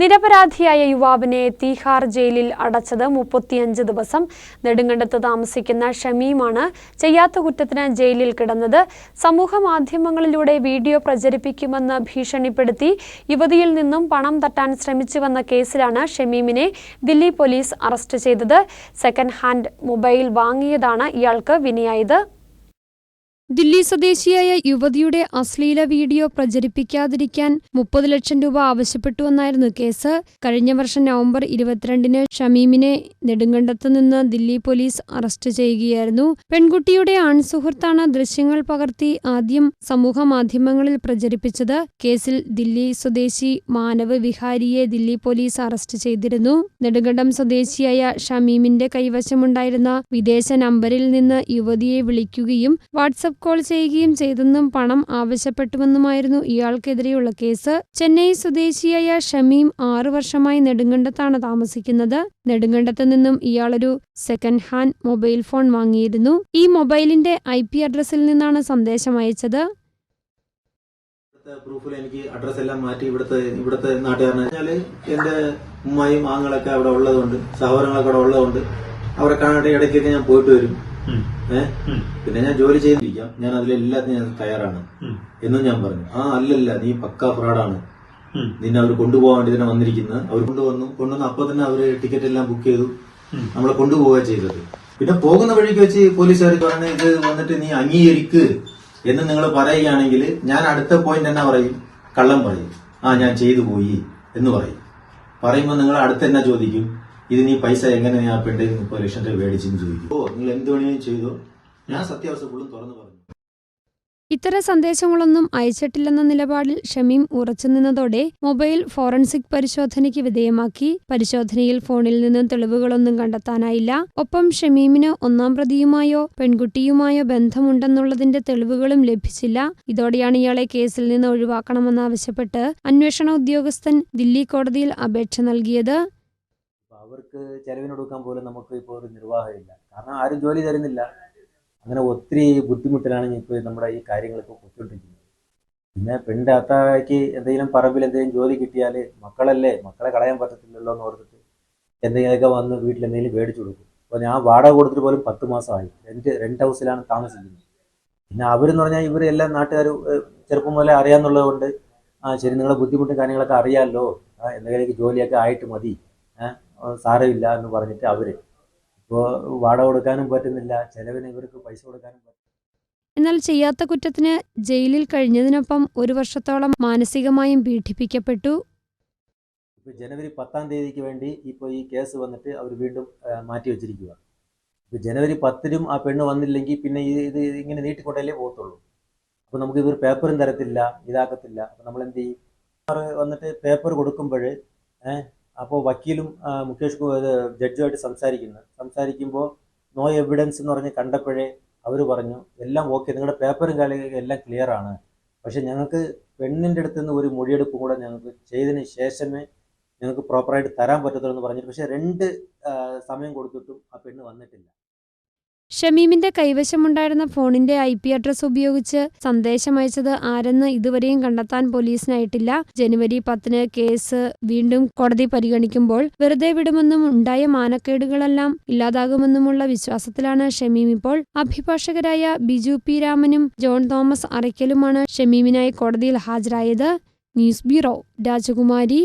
നിരപരാധിയായ യുവാവിനെ തീഹാർ ജയിലിൽ അടച്ചത് മുപ്പത്തിയഞ്ച് ദിവസം നെടുങ്കണ്ടത്ത് താമസിക്കുന്ന ഷമീമാണ്. ചെയ്യാത്ത കുറ്റത്തിന് ജയിലിൽ കിടന്നത്. സമൂഹ മാധ്യമങ്ങളിലൂടെ വീഡിയോ പ്രചരിപ്പിക്കുമെന്ന് ഭീഷണിപ്പെടുത്തി യുവതിയിൽ നിന്നും പണം തട്ടാൻ ശ്രമിച്ചുവെന്ന കേസിലാണ് ഷമീമിനെ ദില്ലി പോലീസ് അറസ്റ്റ് ചെയ്തത്. സെക്കൻഡ് ഹാൻഡ് മൊബൈൽ വാങ്ങിയതാണ് ഇയാൾക്ക് വിനയായത്. ദില്ലി സ്വദേശിയായ യുവതിയുടെ അശ്ലീല വീഡിയോ പ്രചരിപ്പിക്കാതിരിക്കാൻ മുപ്പത് ലക്ഷം രൂപ ആവശ്യപ്പെട്ടുവെന്നായിരുന്നു കേസ്. കഴിഞ്ഞ വർഷം നവംബർ ഇരുപത്തിരണ്ടിന് ഷമീമിനെ നെടുങ്കണ്ടത്ത് നിന്ന് ദില്ലി പോലീസ് അറസ്റ്റ് ചെയ്യുകയായിരുന്നു. പെൺകുട്ടിയുടെ ആൺസുഹൃത്താണ് ദൃശ്യങ്ങൾ പകർത്തി ആദ്യം സമൂഹ മാധ്യമങ്ങളിൽ പ്രചരിപ്പിച്ചത്. കേസിൽ ദില്ലി സ്വദേശി മാനവ് വിഹാരിയെ ദില്ലി പോലീസ് അറസ്റ്റ് ചെയ്തിരുന്നു. നെടുങ്കണ്ടം സ്വദേശിയായ ഷമീമിന്റെ കൈവശമുണ്ടായിരുന്ന വിദേശ നമ്പറിൽ നിന്ന് യുവതിയെ വിളിക്കുകയും വാട്സപ്പ് കോൾ ചെയ്യുകയും ചെയ്തെന്നും പണം ആവശ്യപ്പെട്ടുവെന്നുമായിരുന്നു ഇയാൾക്കെതിരെയുള്ള കേസ്. ചെന്നൈ സ്വദേശിയായ ഷമീം ആറു വർഷമായി നെടുങ്കണ്ടത്താണ് താമസിക്കുന്നത്. നെടുങ്കണ്ടത്ത് നിന്നും ഇയാളൊരു സെക്കൻഡ് ഹാൻഡ് മൊബൈൽ ഫോൺ വാങ്ങിയിരുന്നു. ഈ മൊബൈലിന്റെ ഐ പി അഡ്രസ്സിൽ നിന്നാണ് സന്ദേശം അയച്ചത്. പ്രൂഫിൽ എനിക്ക് അഡ്രസ് എല്ലാം മാറ്റി ഇവിടുത്തെ ഇവിടുത്തെ നാട്ടുകാരനെ. വെച്ചാൽ എന്റെ ഉമ്മയും ആങ്ങളൊക്കെ അവിടെ ഉള്ളതുകൊണ്ട് സഹോദരങ്ങളൊക്കെ അവിടെ ഉള്ളതുകൊണ്ട് അവരെ കാണാൻ ഇടയ്ക്കൊക്കെ ഞാൻ പോയിട്ട് വരും. പിന്നെ ഞാൻ ജോലി ചെയ്തിരിക്കാം. ഞാൻ അതിലെല്ലാത്തിനും ഞാൻ തയ്യാറാണ്. എന്നും ഞാൻ പറഞ്ഞു. ആ അല്ലല്ല നീ പക്കാ ഫ്രോഡാണ്. നിന്നെ അവർ കൊണ്ടുപോകാൻ വേണ്ടി തന്നെ വന്നിരിക്കുന്നത് അവർ കൊണ്ടുവന്നു. കൊണ്ടുവന്ന് അപ്പൊ തന്നെ അവർ ടിക്കറ്റ് എല്ലാം ബുക്ക് ചെയ്തു. നമ്മളെ കൊണ്ടുപോവുക ചെയ്തത്. പിന്നെ പോകുന്ന വഴിക്ക് വെച്ച് പോലീസുകാർ പറഞ്ഞ ഇത് വന്നിട്ട് നീ അംഗീകരിക്ക് എന്ന് നിങ്ങൾ പറയുകയാണെങ്കിൽ ഞാൻ അടുത്ത പോയിന്റ് എന്നാ പറയും? കള്ളം പറയും. ആ ഞാൻ ചെയ്തു പോയി എന്ന് പറയും. പറയുമ്പോൾ നിങ്ങൾ അടുത്ത് എന്നാ ചോദിക്കും? ഇത് നീ പൈസ എങ്ങനെ ഞാൻ പെണ്ണിൽ മുപ്പത് ലക്ഷം രൂപ മേടിച്ചെന്ന് ചോദിക്കും. ഓ നിങ്ങൾ എന്ത് വേണമെങ്കിലും ചെയ്തു? ഞാൻ സത്യാവസ്ഥ ഫുള്ളും തുറന്നു പറഞ്ഞു ഇത്തരം സന്ദേശങ്ങളൊന്നും അയച്ചിട്ടില്ലെന്ന നിലപാടിൽ ഷമീം ഉറച്ചുനിന്നതോടെ മൊബൈൽ ഫോറൻസിക് പരിശോധനയ്ക്ക് വിധേയമാക്കി. പരിശോധനയിൽ ഫോണിൽ നിന്നും തെളിവുകളൊന്നും കണ്ടെത്താനായില്ല. ഒപ്പം ഷമീമിന് ഒന്നാം പ്രതിയുമായോ പെൺകുട്ടിയുമായോ ബന്ധമുണ്ടെന്നുള്ളതിന്റെ തെളിവുകളും ലഭിച്ചില്ല. ഇതോടെയാണ് ഇയാളെ കേസിൽ നിന്ന് ഒഴിവാക്കണമെന്നാവശ്യപ്പെട്ട് അന്വേഷണ ഉദ്യോഗസ്ഥൻ ദില്ലി കോടതിയിൽ അപേക്ഷ നൽകിയത്. അവർക്ക് ചെലവിനൊടുക്കാൻ പോലും നമുക്ക് ഇപ്പോൾ ഒരു നിർവാഹമില്ല. കാരണം ആരും ജോലി തരുന്നില്ല. അങ്ങനെ ഒത്തിരി ബുദ്ധിമുട്ടിലാണ് ഇപ്പോൾ നമ്മുടെ ഈ കാര്യങ്ങളൊക്കെ പൊയ്ക്കൊണ്ടിരിക്കുന്നത്. പിന്നെ പെണ്ണിന്റെ അത്താക്ക് എന്തെങ്കിലും പറമ്പിൽ എന്തെങ്കിലും ജോലി കിട്ടിയാൽ മക്കളല്ലേ? മക്കളെ കളയാൻ പറ്റത്തില്ലല്ലോ എന്ന് ഓർത്തിട്ട് എന്തെങ്കിലുമൊക്കെ വന്ന് വീട്ടിൽ എന്തെങ്കിലും മേടിച്ചു കൊടുക്കും. അപ്പോൾ ഞാൻ വാടക കൊടുത്തിട്ട് പോലും പത്ത് മാസമായി. റെന്റ് റെന്റ് ഹൗസിലാണ് താമസിക്കുന്നത്. പിന്നെ അവരെന്ന് പറഞ്ഞാൽ ഇവരെല്ലാം നാട്ടുകാർ ചെറുപ്പം മുതലേ അറിയാമെന്നുള്ളത് കൊണ്ട് ആ ശരി നിങ്ങളെ ബുദ്ധിമുട്ടും കാര്യങ്ങളൊക്കെ അറിയാമല്ലോ. എന്തെങ്കിലും ജോലിയൊക്കെ ആയിട്ട് മതി. സാരമില്ല എന്ന് പറഞ്ഞിട്ട് അവർ. ഇപ്പോ വാടക കൊടുക്കാനും പറ്റുന്നില്ല ചെലവിന് ഇവർക്ക് പൈസ കൊടുക്കാനും എന്നാൽ ചെയ്യാത്ത കുറ്റത്തിന് ജയിലിൽ കഴിഞ്ഞതിനൊപ്പം ഒരു വർഷത്തോളം മാനസികമായും പീഡിപ്പിക്കപ്പെട്ടു. ഇപ്പൊ ജനുവരി പത്താം തീയതിക്ക് വേണ്ടി ഇപ്പോൾ ഈ കേസ് വന്നിട്ട് അവർ വീണ്ടും മാറ്റി വെച്ചിരിക്കുക ഇപ്പോൾ ജനുവരി പത്തിനും ആ പെണ്ണ് വന്നില്ലെങ്കിൽ പിന്നെ ഇത് ഇങ്ങനെ നീട്ടിക്കൊണ്ടല്ലേ പോകത്തുള്ളൂ. അപ്പോൾ നമുക്ക് ഇവർ പേപ്പറും തരത്തില്ല ഇതാക്കത്തില്ല. അപ്പോൾ നമ്മൾ എന്ത് ചെയ്യും വന്നിട്ട് പേപ്പർ കൊടുക്കുമ്പോൾ അപ്പോൾ വക്കീലും മുകേഷ് ജഡ്ജുമായിട്ട് സംസാരിക്കുന്നു. സംസാരിക്കുമ്പോൾ നോ എവിഡൻസ് എന്ന് പറഞ്ഞ് കണ്ടപ്പോഴേ അവർ പറഞ്ഞു എല്ലാം ഓക്കെ നിങ്ങളുടെ പേപ്പറും കാര്യങ്ങളും എല്ലാം ക്ലിയർ ആണ്. പക്ഷേ ഞങ്ങൾക്ക് പെണ്ണിന്റെ അടുത്ത് നിന്ന് ഒരു മൊഴിയെടുപ്പും കൂടെ ഞങ്ങൾക്ക് ചെയ്തതിന് ശേഷമേ ഞങ്ങൾക്ക് പ്രോപ്പറായിട്ട് തരാൻ പറ്റത്തുള്ളൂ എന്ന് പറഞ്ഞിട്ട് പക്ഷേ രണ്ട് സമയം കൊടുത്തിട്ടും ആ പെണ്ണ് വന്നിട്ടില്ല. ഷമീമിന്റെ കൈവശമുണ്ടായിരുന്ന ഫോണിന്റെ ഐ പി അഡ്രസ് ഉപയോഗിച്ച് സന്ദേശം അയച്ചത് ആരെന്ന് ഇതുവരെയും കണ്ടെത്താൻ പോലീസിനായിട്ടില്ല. ജനുവരി പത്തിന് കേസ് വീണ്ടും കോടതി പരിഗണിക്കുമ്പോൾ വെറുതെ വിടുമെന്നും ഉണ്ടായ മാനക്കേടുകളെല്ലാം ഇല്ലാതാകുമെന്നുമുള്ള വിശ്വാസത്തിലാണ് ഷമീം ഇപ്പോൾ. അഭിഭാഷകരായ ബിജു പി രാമനും ജോൺ തോമസ് അറയ്ക്കലുമാണ് ഷമീമിനായി കോടതിയിൽ ഹാജരായത്. ന്യൂസ് ബ്യൂറോ രാജകുമാരി.